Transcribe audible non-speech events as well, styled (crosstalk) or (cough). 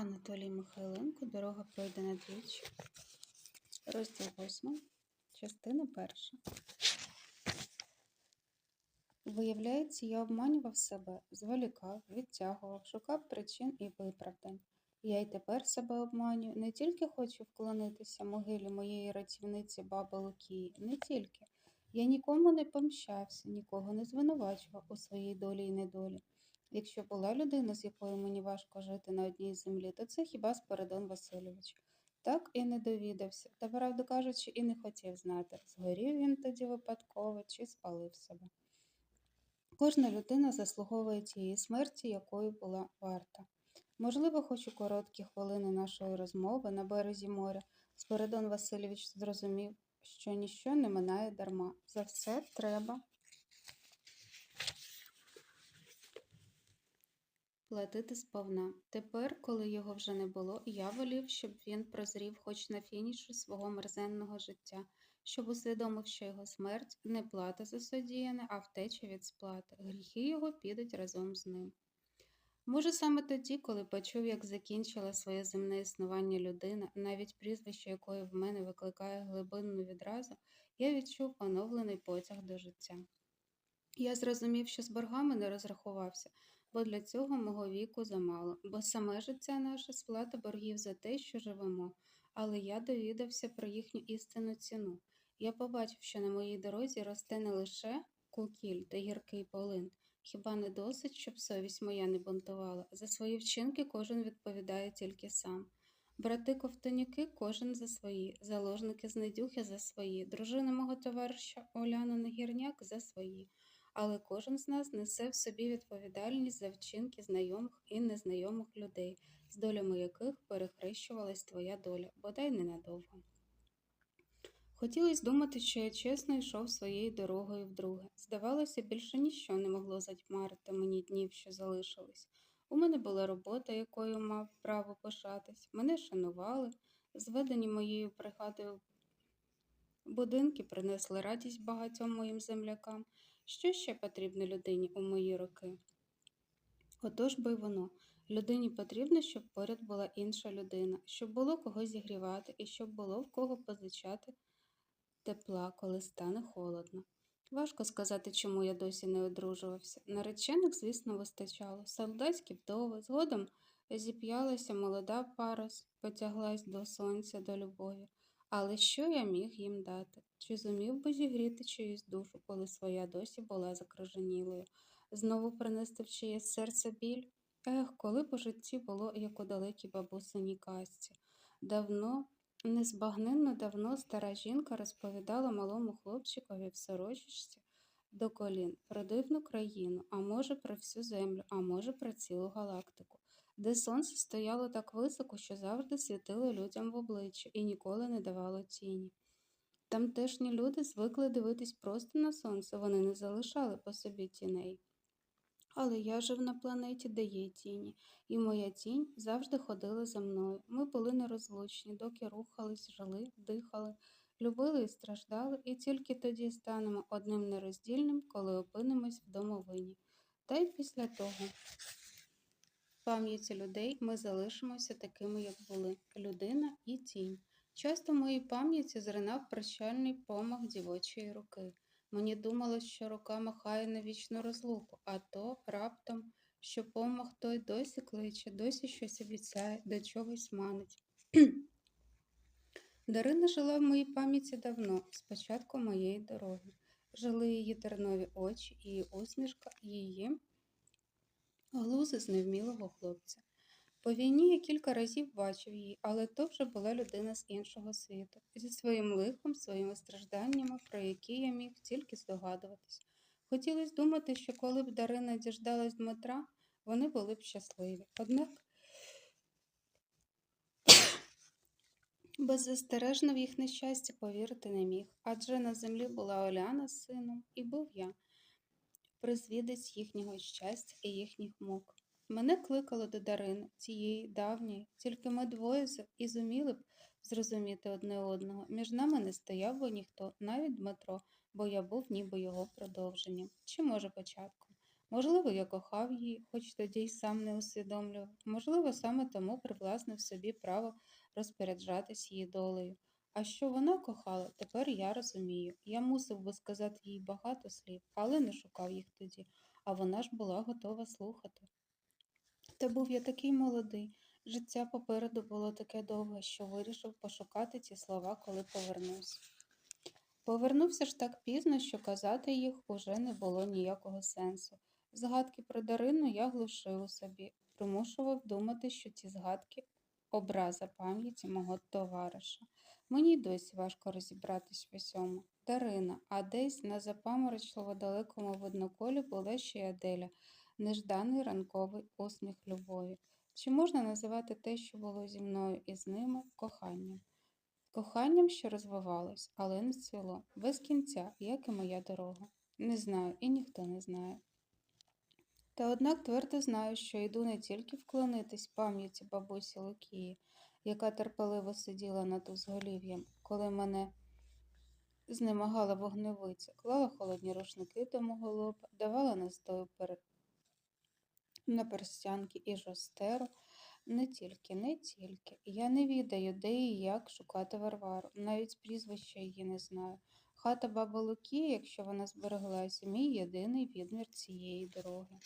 Анатолій Михайленко Дорога пройдена двічі. Розділ 8, частина перша. Виявляється, я обманював себе, зволікав, відтягував, шукав причин і виправдань. Я й тепер себе обманюю, не тільки хочу вклонитися могилі моєї рятівниці баби Лукії, не тільки. Я нікому не помщався, нікого не звинувачував у своїй долі і недолі. Якщо була людина, з якою мені важко жити на одній землі, то це хіба Спиридон Васильович. Так і не довідався, та, правду кажучи, і не хотів знати, згорів він тоді випадково чи спалив себе. Кожна людина заслуговує тієї смерті, якою була варта. Можливо, хоч у короткі хвилини нашої розмови на березі моря Спиридон Васильович зрозумів, що ніщо не минає дарма. За все треба платити сповна. Тепер, коли його вже не було, я волів, щоб він прозрів хоч на фініші свого мерзенного життя, щоб усвідомив, що його смерть не плата за содіяне, а втеча від сплати. Гріхи його підуть разом з ним. Може, саме тоді, коли почув, як закінчила своє земне існування людина, навіть прізвище якої в мене викликає глибинну відразу, я відчув оновлений потяг до життя. Я зрозумів, що з боргами не розрахувався, бо для цього мого віку замало, бо саме життя наше сплата боргів за те, що живемо, але я довідався про їхню істинну ціну. Я побачив, що на моїй дорозі росте не лише кукіль та гіркий полин. Хіба не досить, щоб совість моя не бунтувала? За свої вчинки кожен відповідає тільки сам. Брати ковтонюки кожен за свої, заложники знедюхи за свої, дружина мого товариша Оляна Нагірняк за свої. Але кожен з нас несе в собі відповідальність за вчинки знайомих і незнайомих людей, з долями яких перехрещувалась твоя доля, бодай ненадовго. Хотілося думати, що я чесно йшов своєю дорогою вдруге. Здавалося, більше ніщо не могло затьмарити мені днів, що залишились. У мене була робота, якою мав право пишатись. Мене шанували, зведені моєю пригадою будинки принесли радість багатьом моїм землякам. Що ще потрібно людині у мої роки? Отож би воно. Людині потрібно, щоб поряд була інша людина, щоб було кого зігрівати і щоб було в кого позичати тепла, коли стане холодно. Важко сказати, чому я досі не одружувався. Наречених, звісно, вистачало. Солдатські вдови, згодом зіп'ялася молода пара, потяглась до сонця, до любові. Але що я міг їм дати? Чи зумів би зігріти чиюсь душу, коли своя досі була закрижанілою? Знову принести в чиєсь серце біль? Ех, коли б у житті було, як у далекій бабусиній казці. Давно, незбагненно давно стара жінка розповідала малому хлопчикові в сорочечці до колін про дивну країну, а може про всю землю, а може про цілу галактику де сонце стояло так високо, що завжди світило людям в обличчя і ніколи не давало тіні. Тамтешні люди звикли дивитись просто на сонце, вони не залишали по собі тіней. Але я жив на планеті, де є тіні, і моя тінь завжди ходила за мною. Ми були нерозлучні, доки рухались, жили, дихали, любили і страждали, і тільки тоді станемо одним нероздільним, коли опинимось в домовині. Та й після того пам'яті людей ми залишимося такими, як були людина і тінь. Часто в моїй пам'яті зринав прощальний помах дівочої руки. Мені думалось, що рука махає на вічну розлуку, а то раптом, що помах той досі кличе, досі щось обіцяє, до чогось манить. (clears throat) Дарина жила в моїй пам'яті давно, з початку моєї дороги. Жили її тернові очі, її усмішка, її глузи з невмілого хлопця. По війні я кілька разів бачив її, але то вже була людина з іншого світу, зі своїм лихом, своїми стражданнями, про які я міг тільки здогадуватись. Хотілося думати, що коли б Дарина діждалась Дмитра, вони були б щасливі. Однак беззастережно в їх нещастя повірити не міг, адже на землі була Оляна з сином, і був я призвідець їхнього щастя і їхніх мук. Мене кликало до Дарини, цієї давньої, тільки ми двоє і зуміли б зрозуміти одне одного. Між нами не стояв би ніхто, навіть Дмитро, бо я був ніби його продовженням, чи, може, початком. Можливо, я кохав її, хоч тоді й сам не усвідомлював. Можливо, саме тому привласнив собі право розпоряджатись її долею. А що вона кохала, тепер я розумію. Я мусив би сказати їй багато слів, але не шукав їх тоді, а вона ж була готова слухати. Та був я такий молодий, життя попереду було таке довге, що вирішив пошукати ці слова, коли повернувся. Повернувся ж так пізно, що казати їх уже не було ніякого сенсу. Згадки про Дарину я глушив у собі, примушував думати, що ці згадки образа пам'яті мого товариша. Мені досі важко розібратись в усьому. Дарина, а десь на запаморочливо далекому видноколі була ще й Аделя, нежданий ранковий усміх любові. Чи можна називати те, що було зі мною і з ними, коханням? Коханням, що розвивалось, але не цвіло, без кінця, як і моя дорога. Не знаю, і ніхто не знає. Та однак твердо знаю, що йду не тільки вклонитись пам'яті бабусі Лукії, яка терпеливо сиділа над узголів'ям, коли мене знемагала вогневиця, клала холодні рушники до мого лоба, давала настою на перстянки і жостеру. Не тільки, не тільки. Я не відаю, де і як шукати Варвару, навіть прізвища її не знаю. Хата Баба Луки, якщо вона збереглася, мій єдиний відмір цієї дороги.